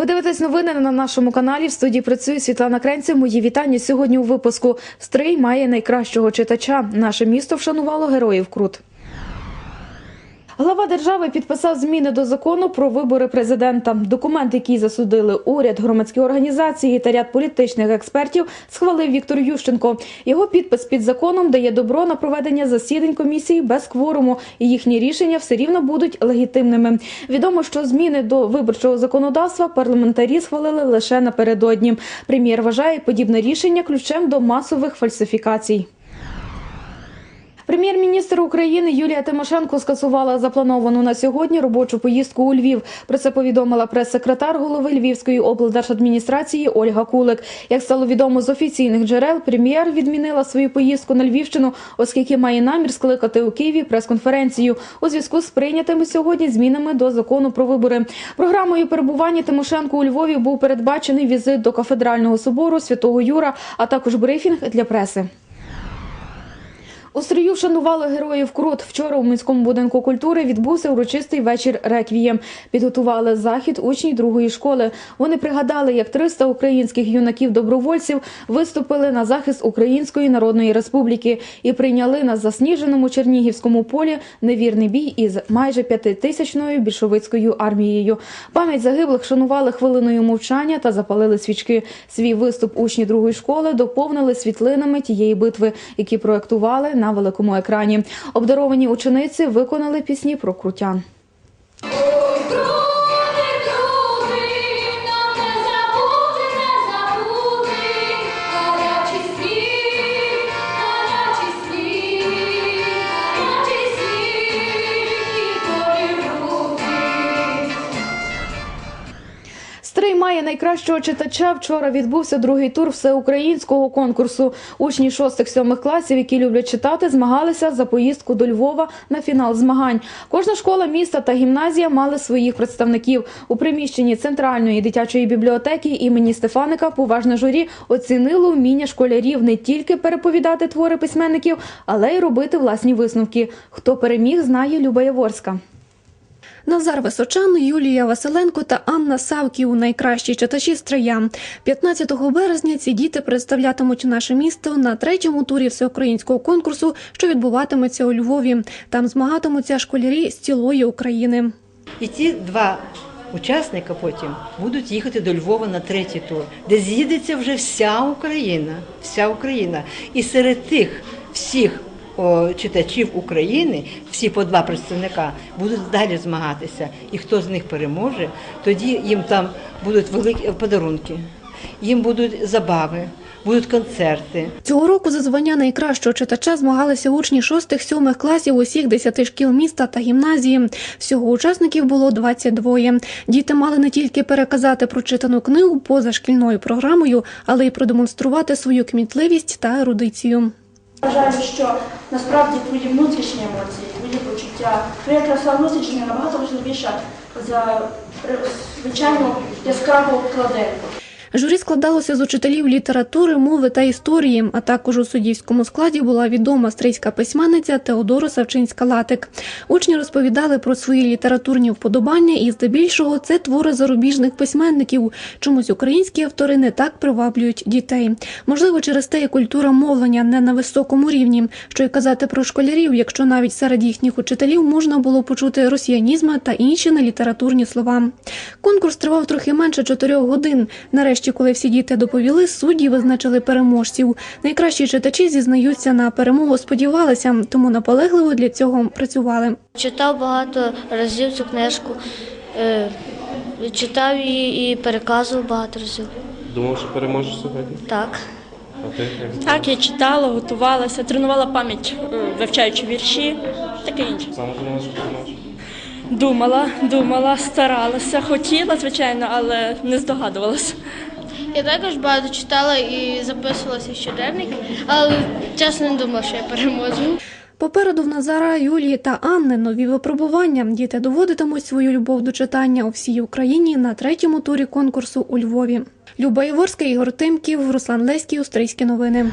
Ви дивитесь новини на нашому каналі. В студії працює Світлана Кренців. Мої вітання сьогодні у випуску. Стрий має найкращого читача. Наше місто вшанувало героїв Крут. Глава держави підписав зміни до закону про вибори президента. Документ, який засудили уряд, громадські організації та ряд політичних експертів, схвалив Віктор Ющенко. Його підпис під законом дає добро на проведення засідань комісії без кворуму, і їхні рішення все рівно будуть легітимними. Відомо, що зміни до виборчого законодавства парламентарі схвалили лише напередодні. Прем'єр вважає подібне рішення ключем до масових фальсифікацій. Прем'єр-міністр України Юлія Тимошенко скасувала заплановану на сьогодні робочу поїздку у Львів. Про це повідомила прес-секретар голови Львівської облдержадміністрації Ольга Кулик. Як стало відомо з офіційних джерел, прем'єр відмінила свою поїздку на Львівщину, оскільки має намір скликати у Києві прес-конференцію у зв'язку з прийнятими сьогодні змінами до закону про вибори. Програмою перебування Тимошенко у Львові був передбачений візит до кафедрального собору Святого Юра, а також брифінг для преси. У стрію вшанували героїв Крут. Вчора у міському будинку культури відбувся урочистий вечір реквієм. Підготували захід учні другої школи. Вони пригадали, як 300 українських юнаків-добровольців виступили на захист Української Народної Республіки і прийняли на засніженому Чернігівському полі невірний бій із майже п'ятитисячною більшовицькою армією. Пам'ять загиблих шанували хвилиною мовчання та запалили свічки. Свій виступ учні другої школи доповнили світлинами тієї битви, які проектували на великому екрані. Обдаровані учениці виконали пісні про крутян. Стрий найкращого читача. Вчора відбувся другий тур всеукраїнського конкурсу. Учні 6-7 класів, які люблять читати, змагалися за поїздку до Львова на фінал змагань. Кожна школа міста та гімназія мали своїх представників. У приміщенні центральної дитячої бібліотеки імені Стефаника поважне журі оцінило вміння школярів не тільки переповідати твори письменників, але й робити власні висновки. Хто переміг, знає Люба Яворська. Назар Височан, Юлія Василенко та Анна Савків – найкращі читачі «Стрия». 15 березня ці діти представлятимуть наше місто на третьому турі всеукраїнського конкурсу, що відбуватиметься у Львові. Там змагатимуться школярі з цілої України. І ці два учасника потім будуть їхати до Львова на третій тур, де з'їдеться вже вся Україна. Вся Україна. І серед тих всіх читачів України, всі по два представника, будуть далі змагатися. І хто з них переможе, тоді їм там будуть великі подарунки, їм будуть забави, будуть концерти. Цього року за звання найкращого читача змагалися учні 6-7 класів усіх 10 шкіл міста та гімназії. Всього учасників було 22. Діти мали не тільки переказати прочитану книгу поза шкільною програмою, але й продемонструвати свою кмітливість та ерудицію. Вважаю, що насправді твої внутрішні емоції, твої почуття, твоя краса внутрішня набагато важливіша за е, звичайну яскраву кладинку. Журі складалося з учителів літератури, мови та історії, а також у суддівському складі була відома стрийська письменниця Теодора Савчинська-Латик. Учні розповідали про свої літературні вподобання, і здебільшого це твори зарубіжних письменників. Чомусь українські автори не так приваблюють дітей. Можливо, через те і культура мовлення не на високому рівні. Що й казати про школярів, якщо навіть серед їхніх учителів можна було почути росіянізми та інші нелітературні слова. Конкурс тривав трохи менше чотирьох годин. Нарешті, коли всі діти доповіли, судді визначили переможців. Найкращі читачі зізнаються на перемогу сподівалися, тому наполегливо для цього працювали. Читав багато разів цю книжку, е, читав її і переказував багато разів. Думав, що переможеш сьогодні? Так. Так, я читала, готувалася, тренувала пам'ять, е, вивчаючи вірші, таке інше. саме думала, що переможеш? Думала, думала, старалася, хотіла, звичайно, але не здогадувалася. Я також багато читала і записувалася щоденник, але чесно не думала, що я переможу. Попереду в Назара, Юлії та Анни нові випробування. Діти доводитимуть свою любов до читання у всій Україні на третьому турі конкурсу у Львові. Люба Єворська, Ігор Тимків, Руслан Леський, Острийські новини.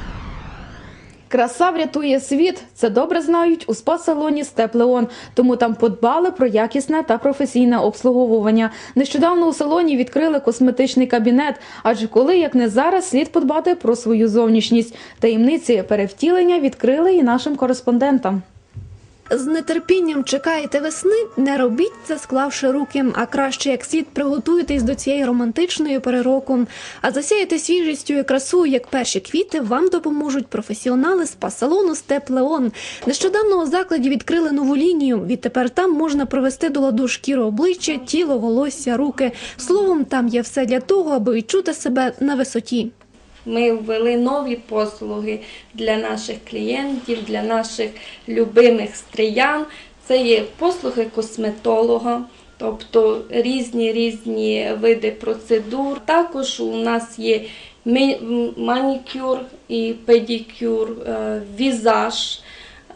Краса врятує світ. Це добре знають у спа-салоні Степлеон, тому там подбали про якісне та професійне обслуговування. Нещодавно у салоні відкрили косметичний кабінет. Адже коли як не зараз слід подбати про свою зовнішність. Таємниці перевтілення відкрили і нашим кореспондентам. З нетерпінням чекаєте весни, не робіть це склавши руки, а краще як слід приготуйтесь до цієї романтичної перероку. А засіяти свіжістю і красою, як перші квіти, вам допоможуть професіонали спа-салону Степлеон. Нещодавно у закладі відкрили нову лінію. Відтепер там можна провести до ладу шкіру обличчя, тіло, волосся, руки. Словом, там є все для того, аби відчути себе на висоті. Ми ввели нові послуги для наших клієнтів, для наших любимих стріян. Це є послуги косметолога, тобто різні різні види процедур. Також у нас є манікюр і педикюр, е, візаж,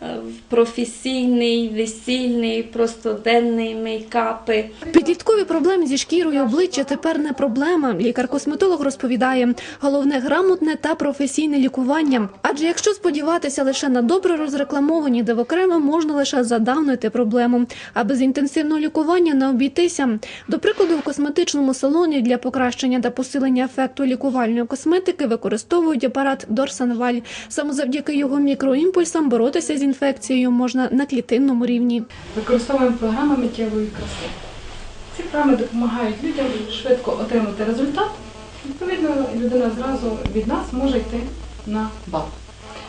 е, професійний, весільний, простоденний мейкапи. Підліткові проблеми зі шкірою обличчя тепер не проблема. Лікар-косметолог розповідає, головне грамотне та професійне лікування. Адже якщо сподіватися лише на добре розрекламовані девокреми, можна лише задавнити проблему. А без інтенсивного лікування не обійтися. До прикладу, у косметичному салоні для покращення та посилення ефекту лікувальної косметики використовують апарат Дорсанваль. Саме завдяки його мікроімпульсам боротися з інфекцією можна на клітинному рівні. Використовуємо програми миттєвої краси. Ці програми допомагають людям швидко отримати результат. Відповідно, людина зразу від нас може йти на бал.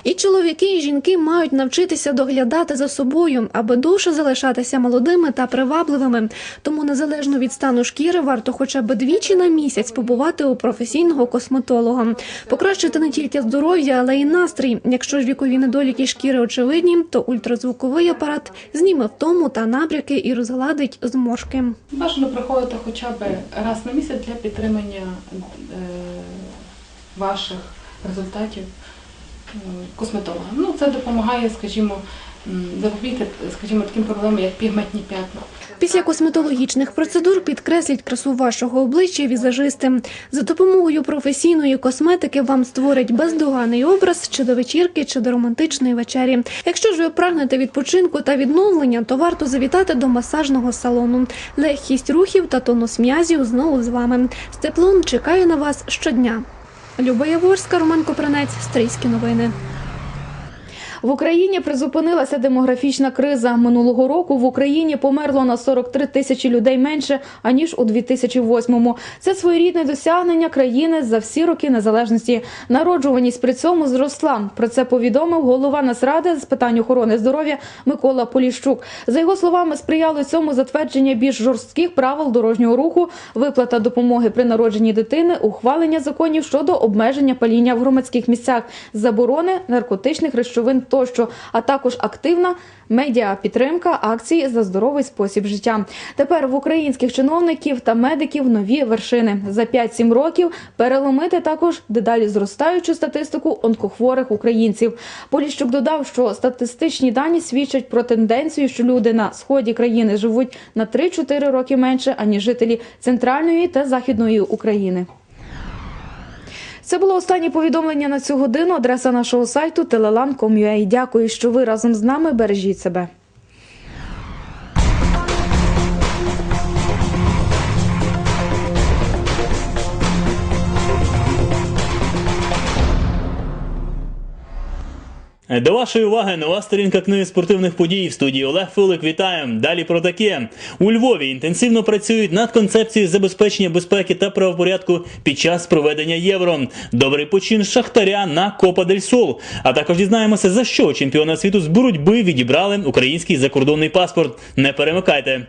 І чоловіки, і жінки мають навчитися доглядати за собою, аби довше залишатися молодими та привабливими. Тому незалежно від стану шкіри варто хоча б двічі на місяць побувати у професійного косметолога. Покращити не тільки здоров'я, але й настрій. Якщо ж вікові недоліки шкіри очевидні, то ультразвуковий апарат зніме втому та набряки і розгладить зморшки. Бажано приходити хоча б раз на місяць для підтримання е, ваших результатів косметолога. Ну, це допомагає, скажімо, запобігти, скажімо, таким проблемам, як пігментні п'ятна. Після косметологічних процедур підкреслять красу вашого обличчя візажисти. За допомогою професійної косметики вам створять бездоганний образ чи до вечірки, чи до романтичної вечері. Якщо ж ви прагнете відпочинку та відновлення, то варто завітати до масажного салону. Легкість рухів та тонус м'язів знову з вами. Степлон чекає на вас щодня. Люба Яворська, Роман Копранець, Стрийські новини. В Україні призупинилася демографічна криза. Минулого року в Україні померло на 43 тисячі людей менше аніж у 2008-му. Це своєрідне досягнення країни за всі роки незалежності. Народжуваність при цьому зросла. Про це повідомив голова Нацради з питань охорони здоров'я Микола Поліщук. За його словами, сприяло цьому затвердження більш жорстких правил дорожнього руху, виплата допомоги при народженні дитини, ухвалення законів щодо обмеження паління в громадських місцях, заборони наркотичних речовин тощо, а також активна медіа-підтримка акції за здоровий спосіб життя. Тепер в українських чиновників та медиків нові вершини за 5-7 років переломити також дедалі зростаючу статистику онкохворих українців. Поліщук додав, що статистичні дані свідчать про тенденцію, що люди на сході країни живуть на 3-4 роки менше аніж жителі центральної та західної України. Це було останнє повідомлення на цю годину. Адреса нашого сайту telelan.com.ua. Дякую, що ви разом з нами. Бережіть себе. До вашої уваги нова сторінка книги спортивних подій в студії Олег Филик. Вітаємо. Далі про таке. У Львові інтенсивно працюють над концепцією забезпечення безпеки та правопорядку під час проведення євро. Добрий почин шахтаря на Копа дель Сол. А також дізнаємося, за що чемпіона світу з боротьби відібрали український закордонний паспорт. Не перемикайте.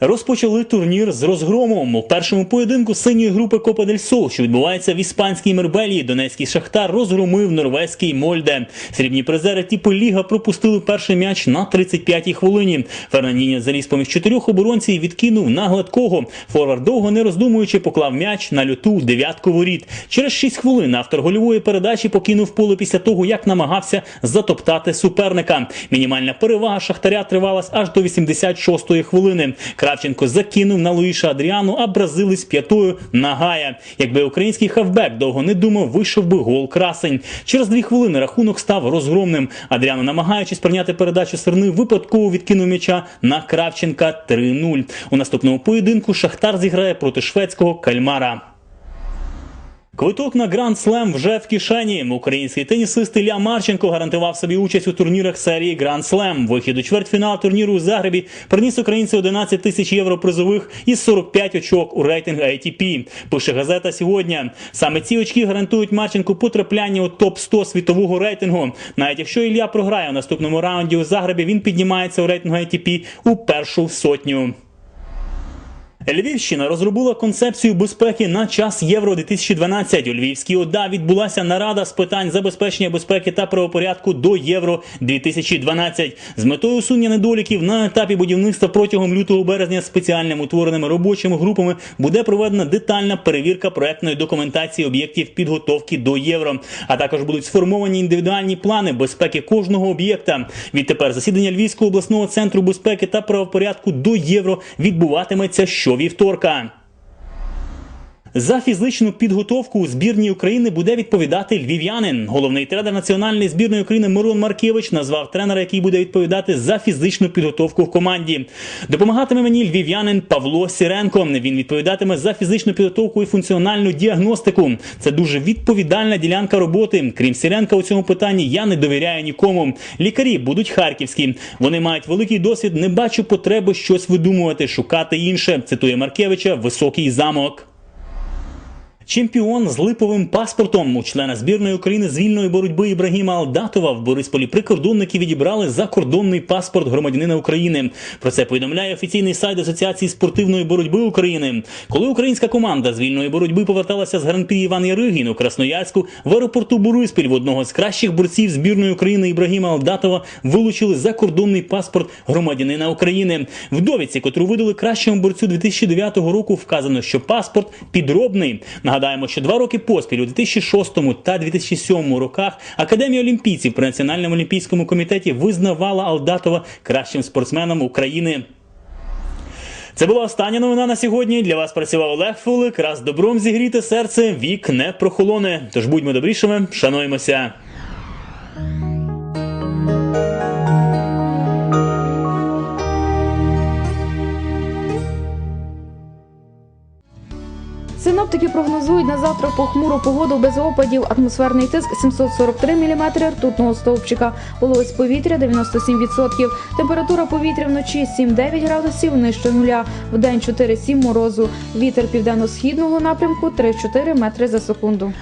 Розпочали турнір з розгромом у першому поєдинку синьої групи Копа дель Сол, що відбувається в іспанській Мербелії. Донецький шахтар розгромив норвезький Мольде. Срібні призери типу Ліга пропустили перший м'яч на 35-й хвилині. Фернандіння заліз поміж чотирьох оборонців і відкинув на гладкого. Форвард довго не роздумуючи поклав м'яч на люту дев'ятку воріт. Через 6 хвилин автор гольової передачі покинув поле після того, як намагався затоптати суперника. Мінімальна перевага шахтаря тривалась аж до 86-ї хвилини. Кравченко закинув на Луїша Адріану, а бразилець п'ятою на Гая. Якби український хавбек довго не думав, вийшов би гол красень. Через дві хвилини рахунок став розгромним. Адріано, намагаючись прийняти передачу Серни, випадково відкинув м'яча на Кравченка 3-0. У наступному поєдинку Шахтар зіграє проти шведського кальмара. Квиток на Гранд Слем вже в кишені. Український тенісист Ілля Марченко гарантував собі участь у турнірах серії Гранд Слем. Вихід у чвертьфінал турніру у Загребі приніс українцю 11 тисяч євро призових і 45 очок у рейтинг ATP. Пише газета сьогодні. Саме ці очки гарантують Марченку потрапляння у топ 100 світового рейтингу. Навіть якщо Ілля програє у наступному раунді у Загребі, він піднімається у рейтингу ATP у першу сотню. Львівщина розробила концепцію безпеки на час Євро 2012. У Львівській ОДА відбулася нарада з питань забезпечення безпеки та правопорядку до Євро 2012 з метою усунення недоліків на етапі будівництва протягом лютого березня спеціальними утвореними робочими групами буде проведена детальна перевірка проектної документації об'єктів підготовки до євро. А також будуть сформовані індивідуальні плани безпеки кожного об'єкта. Відтепер засідання Львівського обласного центру безпеки та правопорядку до євро відбуватиметься щовівторка. За фізичну підготовку у збірній України буде відповідати львів'янин. Головний тренер національної збірної України Мирон Маркевич назвав тренера, який буде відповідати за фізичну підготовку в команді. Допомагатиме мені львів'янин Павло Сіренко. Він відповідатиме за фізичну підготовку і функціональну діагностику. Це дуже відповідальна ділянка роботи. Крім Сіренка, у цьому питанні я не довіряю нікому. Лікарі будуть харківські. Вони мають великий досвід. Не бачу потреби щось видумувати, шукати інше. Цитує Маркевича Високий замок. Чемпіон з липовим паспортом у члена збірної України з вільної боротьби Ібрагіма Алдатова в Борисполі прикордонники відібрали закордонний паспорт громадянина України. Про це повідомляє офіційний сайт Асоціації спортивної боротьби України. Коли українська команда з вільної боротьби поверталася з гран-прі Іван Яригін у Красноярську в аеропорту Бориспіль в одного з кращих борців збірної України Ібрагіма Алдатова вилучили закордонний паспорт громадянина України. В довідці, котру видали кращому борцю 2009 року, вказано, що паспорт підробний. Нагадаємо, що два роки поспіль у 2006 та 2007 роках Академія олімпійців при Національному олімпійському комітеті визнавала Алдатова кращим спортсменом України. Це була остання новина на сьогодні. Для вас працював Олег Фулик. Раз добром зігріте серце, вік не прохолоне. Тож будьмо добрішими, шануємося. Синоптики прогнозують на завтра похмуру погоду без опадів. Атмосферний тиск 743 мм ртутного стовпчика. Вологість повітря 97%. Температура повітря вночі 7-9 градусів нижче нуля. В день 4-7 морозу. Вітер південно-східного напрямку 3-4 метри за секунду.